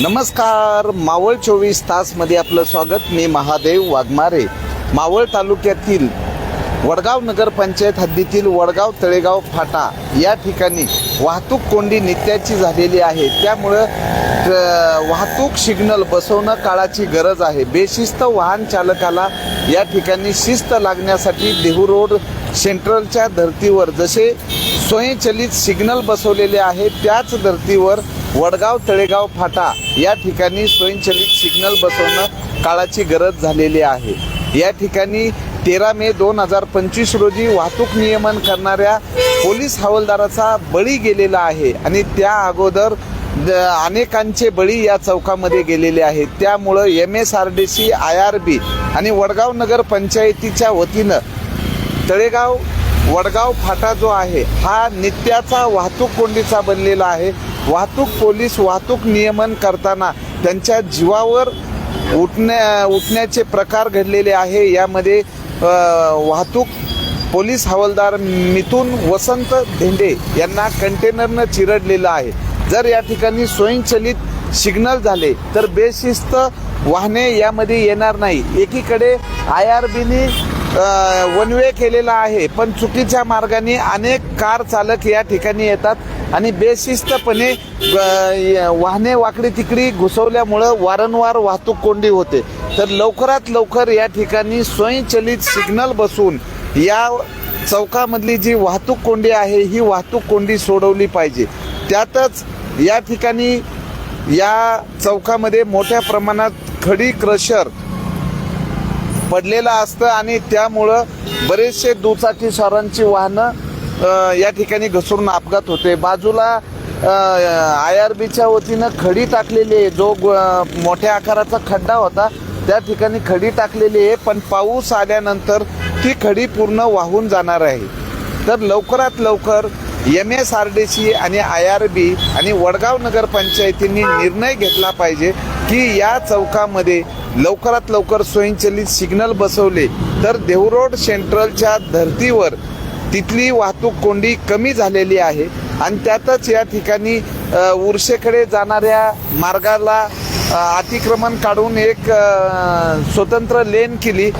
नमस्कार मावळ चोवीस तासमध्ये आपलं स्वागत. मी महादेव वाघमारे. मावळ तालुक्यातील वडगाव नगरपंचायत हद्दीतील वडगाव तळेगाव फाटा या ठिकाणी वाहतूक कोंडी नित्याची झालेली आहे. त्यामुळं वाहतूक सिग्नल बसवणं काळाची गरज आहे. बेशिस्त वाहन चालकाला या ठिकाणी शिस्त लागण्यासाठी देहू रोड सेंट्रलच्या धर्तीवर जसे स्वयंचलित सिग्नल बसवलेले आहे त्याच धर्तीवर वडगाव तळेगाव फाटा या ठिकाणी स्वयंचलित सिग्नल बसवणं काळाची गरज झालेली आहे. या ठिकाणी तेरा मे दोन हजार पंचवीस रोजी वाहतूक नियमन करणाऱ्या पोलीस हवालदाराचा बळी गेलेला आहे आणि त्या अगोदर अनेकांचे बळी या चौकामध्ये गेलेले आहेत. त्यामुळं M S R D C I R B आणि वडगाव नगर पंचायतीच्या वतीनं तळेगाव वडगाव फाटा जो आहे हा नित्याचा वाहतूक कोंडीचा बनलेला आहे. वाहतूक पोलीस वाहतूक नियमन करताना त्यांच्या जीवावर उठण्या उठण्याचे प्रकार घडलेले आहे. यामध्ये वाहतूक पोलीस हवालदार मिथून वसंत धेंडे यांना कंटेनरनं चिरडलेलं आहे. जर या ठिकाणी स्वयंचलित सिग्नल झाले तर बेशिस्त वाहने यामध्ये येणार नाही. एकीकडे आय आर बीने वन वे केलेला आहे पण चुकीच्या मार्गाने अनेक कार चालक या ठिकाणी येतात आणि बेशिस्तपणे वाहने वाकडी तिकडी घुसवल्यामुळं वारंवार वाहतूक कोंडी होते. तर लवकरात लवकर या ठिकाणी स्वयंचलित सिग्नल बसून या चौकामधली जी वाहतूक कोंडी आहे ही वाहतूक कोंडी सोडवली पाहिजे. त्यातच या ठिकाणी या चौकामध्ये मोठ्या प्रमाणात खडी क्रशर पडलेलं असतं आणि त्यामुळं बरेचसे दुचाकी स्वारांची वाहनं या ठिकाणी घसरून अपघात होते. बाजूला आय आर बीच्या वतीनं खडी टाकलेली आहे. जो मोठ्या आकाराचा खड्डा होता त्या ठिकाणी खडी टाकलेली आहे. पण पाऊस आल्यानंतर ती खडी पूर्ण वाहून जाणार आहे. तर लवकरात लवकर M S R D C आणि आय आर बी आणि वडगाव नगरपंचायतींनी निर्णय घेतला पाहिजे. की या चौकामध्ये लवकरात लवकर स्वयंचलित सिग्नल बसवले तर देहरोड सेंट्रलच्या धर्तीवर तिथली वाहतूक कोंडी कमी झालेली आहे. आणि त्यातच या ठिकाणी उर्षेकडे जाणाऱ्या मार्गाला अतिक्रमण काढून एक स्वतंत्र लेन केली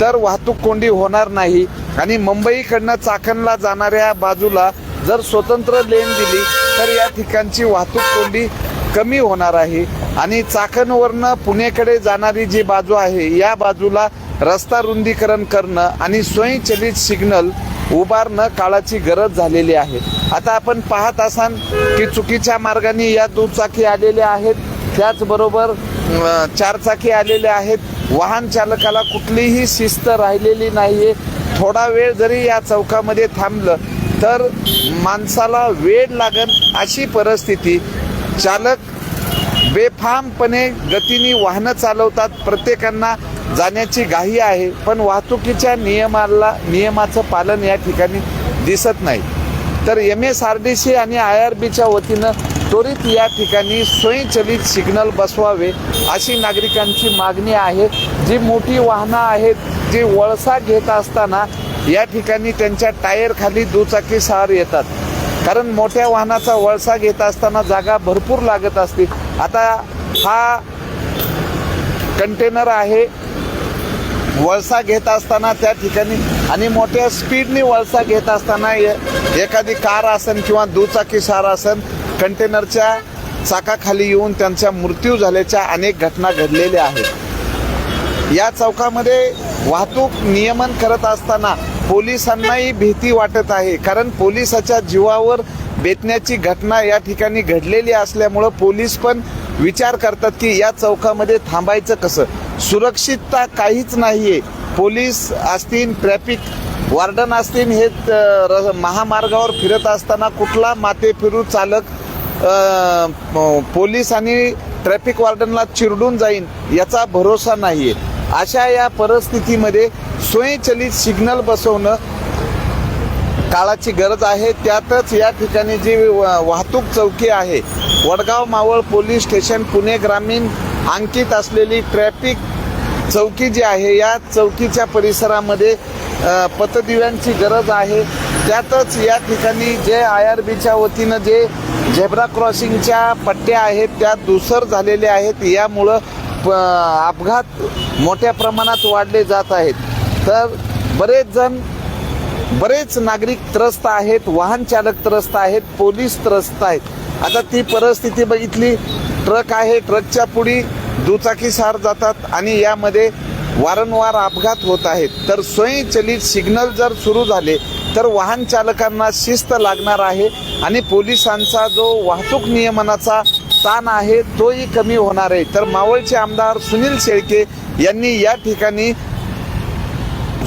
तर वाहतूक कोंडी होणार नाही. आणि मुंबईकडनं चाकणला जाणाऱ्या बाजूला जर स्वतंत्र लेन दिली तर या ठिकाणची वाहतूक कोंडी कमी होणार आहे. आणि चाकणवरनं पुणेकडे जाणारी जी बाजू आहे या बाजूला रस्ता रुंदीकरण करणं आणि स्वयंचलित सिग्नल उभारणं काळाची गरज झालेली आहे. आता आपण पाहत असाल की चुकीच्या मार्गाने या दुचाकी आलेल्या आहेत. त्याचबरोबर चारचाकी आलेल्या आहेत. वाहन चालकाला कुठलीही शिस्त राहिलेली नाहीये. थोडा वेळ जरी या चौकामध्ये थांबलं तर माणसाला वेळ लागेल अशी परिस्थिती चालक बेफामपणे गतीने वाहनं चालवतात. प्रत्येकांना जाण्याची घाई आहे पण वाहतुकीच्या नियमाला नियमाचं पालन या ठिकाणी दिसत नाही. तर M S R D C आणि आय आर बीच्या वतीनं त्वरित या ठिकाणी स्वयंचलित सिग्नल बसवावे अशी नागरिकांची मागणी आहे. जी मोठी वाहनं आहेत जी वळसा घेत असताना या ठिकाणी त्यांच्या टायरखाली दुचाकी सहार येतात. कारण मोठ्या वाहनाचा वळसा घेत असताना जागा भरपूर लागत असते. आता हा कंटेनर आहे. वळसा घेत असताना त्या ठिकाणी आणि मोठ्या स्पीडने वळसा घेत असताना एखादी कार असन किंवा दुचाकी सार असन कंटेनरच्या चाकाखाली येऊन त्यांचा मृत्यू झाल्याच्या अनेक घटना घडलेल्या आहेत. या चौकामध्ये वाहतूक नियमन करत असताना पोलिसांनाही भीती वाटत आहे. कारण पोलिसाच्या जीवावर बेतण्याची घटना या ठिकाणी घडलेली असल्यामुळं पोलीस पण विचार करतात की या चौकामध्ये थांबायचं कसं? सुरक्षितता काहीच नाहीये. पोलीस असतील ट्रॅफिक वार्डन असतील हे र- महामार्गावर फिरत असताना कुठला माते फिरू चालक पोलीस आणि ट्रॅफिक वार्डनला चिरडून जाईन याचा भरोसा नाहीये. अशा या परिस्थितीमध्ये स्वयंचलित सिग्नल बसवणं काळाची गरज आहे. त्यातच या ठिकाणी जी वा- वाहतूक चौकी आहे वडगाव मावळ पोलीस स्टेशन पुणे ग्रामीण अंकित असलेली ट्रॅफिक चौकी जी आहे या चौकीच्या परिसरामध्ये पथदिव्यांची पतदिव्यांची गरज आहे. त्यातच या ठिकाणी जे आय आर बीच्या वतीनं जे झेब्रा क्रॉसिंगच्या पट्ट्या आहेत त्या दुसर झालेल्या आहेत. यामुळं प अपघात मोठ्या प्रमाणात वाढले जात आहेत. तर बरेच जण बरेच नागरिक त्रस्त आहेत वाहन चालक त्रस्त आहेत पोलीस त्रस्त आहेत. आता ती परिस्थिती बघितली ट्रक आहे ट्रकच्या पुढी दुचाकी सार जातात आणि यामध्ये वारंवार अपघात होत आहेत. तर स्वयंचलित सिग्नल जर सुरू झाले तर वाहन चालकांना शिस्त लागणार आहे आणि पोलिसांचा जो वाहतूक नियमनाचा ताण आहे तोही कमी होणार आहे. तर मावळचे आमदार सुनील शेळके यांनी या ठिकाणी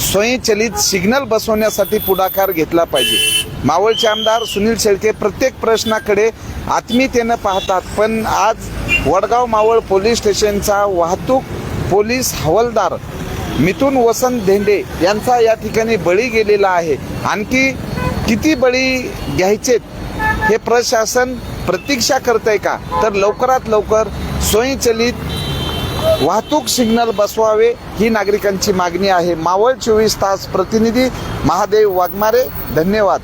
स्वयंचलित सिग्नल बसवण्यासाठी पुढाकार घेतला पाहिजे. मावळचे आमदार सुनील शेळके प्रत्येक प्रश्नाकडे आत्मीयतेनं पाहतात पण आज वडगाव मावळ पोलीस स्टेशनचा वाहतूक पोलीस हवालदार मिथुन वसंत धेंडे यांचा या ठिकाणी बळी गेलेला आहे. आणखी किती बळी घ्यायचेत हे प्रशासन प्रतीक्षा करतंय का? तर लवकरात लवकर स्वयंचलित वाहतूक सिग्नल बसवावे ही नागरिकांची मागणी आहे. मावळ चोवीस तास प्रतिनिधी महादेव वाघमारे धन्यवाद.